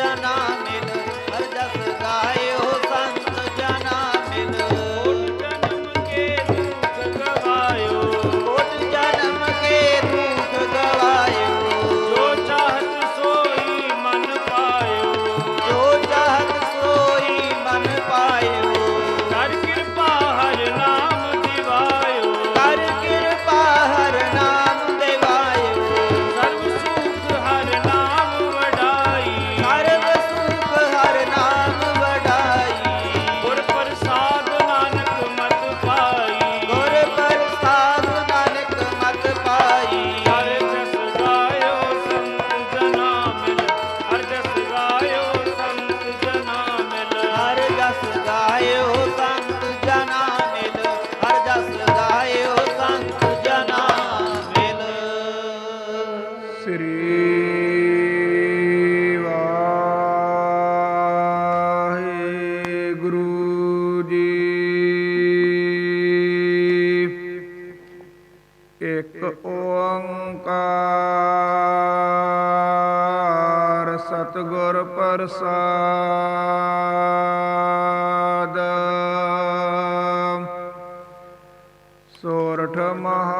জানা ਸ੍ਰੀ ਵਾਹਿਗੁਰੂ ਜੀ। ਇੱਕ ਓੰਕਾਰ ਸਤਿਗੁਰ ਪ੍ਰਸਾਦ। ਸੋਰਠ ਮਹਲਾ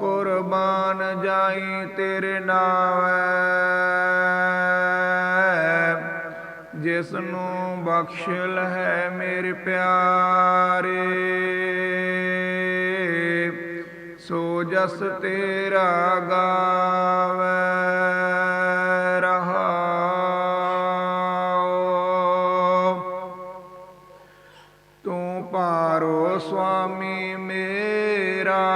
ਕੁਰਬਾਨ ਜਾਈ ਤੇਰੇ ਨਾਵੇਂ। ਜਿਸ ਨੂੰ ਬਖਸ਼ ਹੈ ਮੇਰੇ ਪਿਆਰੇ। ਸੋ ਜਸ ਤੇਰਾ ਗਾਵੇ ਰਹਾਉ। ਤੂੰ ਪਾਰੋ ਸੁਆਮੀ ਮੇਰਾ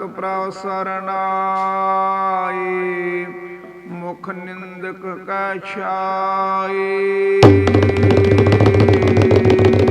ਨਾਨਕ ਪ੍ਰਭ ਸਰਨਾਈ ਮੁਖ ਨਿੰਦਕ ਕੈ